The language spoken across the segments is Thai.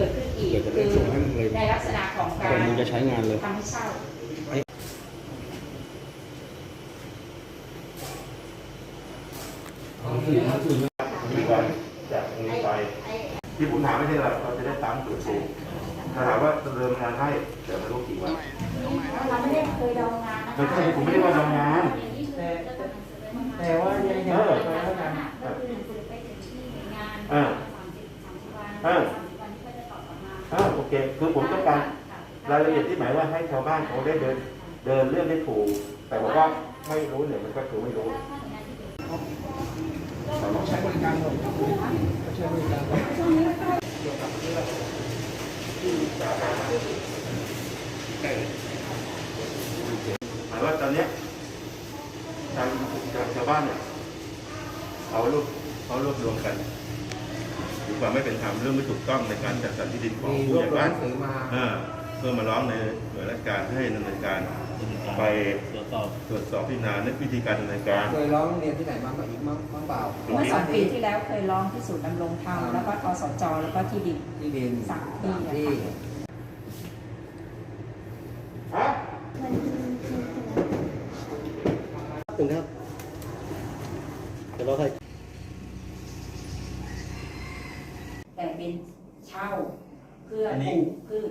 กิดขึ้นอีกเดี๋ยวจะคืได้อส่งให้มึงเลยในลักษณะของกาครนมึงจะใช้งานเลยทำให้เช่ามีการจากตรงนี้ไปที่ผมถามไม่ใช่เราเราจะได้ตามจุดสูงถ้าถามว่าดำเนินงานให้แต่ไม่รู้กี่วันเราไม่ได้เคยดองงานนะไม่ใช่ผมไม่ได้ว่าดำงานแต่ว่ายังยังไม่ไปแล้วกัน เออเออเออโอเคคือผมต้องการรายละเอียดที่หมายว่าให้ชาวบ้านเขาได้เดินเดินเรื่องได้ถูก แต่ผมว่าไม่รู้เนี่ยมันก็คือไม่รู้ต้องใช้บริการหมดใช้บริการหมดหมายว่าตอนเนี้ยทางทางชาวบ้านเนี่ยเอารวบเอารวบรวมกันถือ ความไม่เป็นธรรมเรื่องไม่ถูกต้องในการจัดสรรที่ดินของมีผู้รใหวบญ่รวมบ้าหนนังสือมาอ่าเพื่อมาร้องในหน่วยราชการให้ดำเนินการไปตรวจสอบพิจารณาในวิธีการดำเนินการเคยร้องเรียนที่ไหนมาบ้างอีกมั้งมั้งเปล่าเมื่อสองปีที่แล้วเคยร้องที่ศูนย์ดำรงธรรมแล้วก็ทสจแล้วก็ที่ดินที่ดินสามที่ ที่ ถึงครับเดี๋ยวเราให้ แต่เป็นเช่าเพื่ออันปนี้ลูกพืช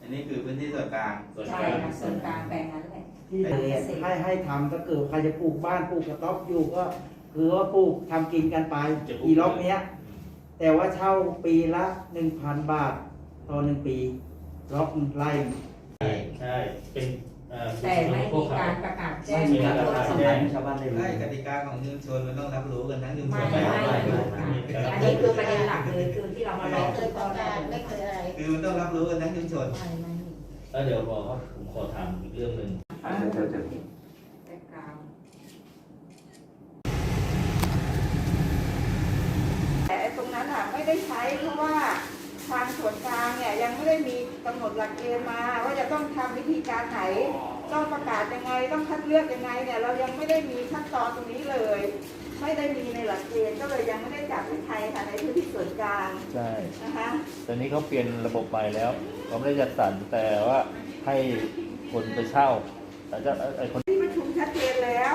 อันนี้คือพื้นที่ส่วนกลางใช่ค่ะส่วนกลางแปลงนั้นแหละ ที่ให้ให้ทำถ้าเกิดใครจะปลูกบ้านปลูกกระต๊อบอยู่ก็คือว่าปลูกทำกินกันไปอีล็อกเนี้ย แต่ว่าเช่าปีละหนึ่งพันบาทต่อหนึ่งปีล็อกไล่ใช่ เป็นเอ่อ แต่ไม่มีการประกาศแจ้งไม่มีการประกาศแจ้งชาวบ้านได้รู้ไอ้กติกาของชุมชนมันต้องรับรู้กันทั้งชุมชไม่นไม่ไม่อันนี้คือประเด็นหลักเลยคือที่เรามาร้องคือตอนแรกไม่เคยอะไรคือมันต้องรับรู้กันทั้งชุมชนไม่ไม่แล้วเดี๋ยวบอกว่าผมขอถามอีกเรื่องหนึ่งเชิญเชิญแบ็คกราวด์แต่ไอ้ตรงนั้นอะไม่ได้ใช้เพราะว่า ทางส่วนกลางเนี่ยยังไม่ได้มีกำหนดหลักเกณฑ์มา ว่าจะต้องทำวิธีการไหน ต้องประกาศยังไง ต้องคัดเลือกยังไงเนี่ยเรายังไม่ได้มีขั้นตอนตรงนี้เลย ไม่ได้มีในหลักเกณฑ์ก็เลยยังไม่ได้จัดเป็นไทยค่ะในพื้นที่ส่วนกลางใช่นะคะตอนนี้เขาเปลี่ยนระบบใหม่แล้วเขาไม่ได้จัดสรรแต่ว่าให้คนไปเช่าแต่จะไอ้คนที่ประชุมชัดเจนแล้ว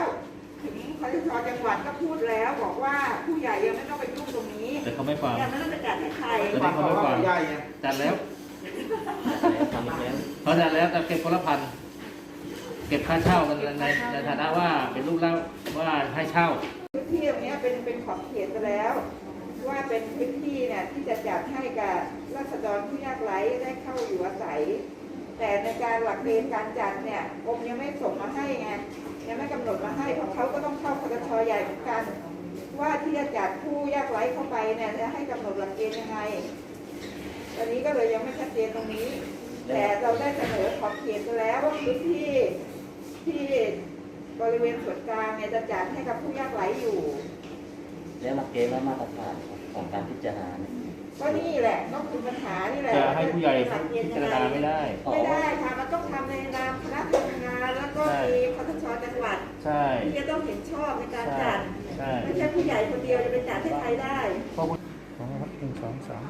ถึงคอสชจังหวัดก็พูดแล้วบอกว่าผู้ใหญ่ยังไม่ต้องไปยุ่งตรงนี้แต่เขาไม่ฟังยังไม่ต้องไปจัดให้ใครตอนนี้เขาไม่ฟังใหญ่ไงจัดแล้วเขาจัดแล้วแต่เก็บคนละพันเก็บค่าเช่ากันในในฐานะว่าเป็นรูปแล้วว่าให้เช่าพื้นที่ตรงเนี้ยเป็นเป็นขอบเขตไปแล้ว ว่าเป็นพื้นที่เนี่ยที่จะจัดให้กับราษฎรผู้ยากไร้ได้เข้าอยู่อาศัย แต่ในการหลักเกณฑ์การจัดเนี่ยกรมยังไม่ส่งมาให้ไงยังไม่กำหนดมาให้เพราเขาก็ต้องเข้าคอชใหญ่เหมือนกัน ว่าที่จะจัดผู้ยากไร้เข้าไปเนี่ยจะให้กำหนดหลักเกณฑ์ยังไงตอนนี้ก็เลยยังไม่ชัดเจนตรงนี้ แต่เราได้เสนอขอบเขตไปแล้วว่าพื้นที่ที่บริเวณส่วนกลางเนี่ยจะจัดให้กับผู้ยากไร้อยู่ แล้วหลักเกณฑ์และมาตรฐานของการพิจารณาเนี่ย ก็นี่แหละต้องคือปัญหานี่แหละจะให้ผู้ใหญ่ลักเกพิณฑ์จารยังณาไงไม่ได้ไม่ได้ค่ะมันต้องทำในนามคณะทำงาน แล้วก็ใช่มีคอสชจังหวัดใช่ที่จะต้องเห็นชอบในการใช่จัดใช่ไม่ใช่ผู้ใหญ่คนเดียวจะไปจัดให้ใครได้เพราะหนึ่งสองสาม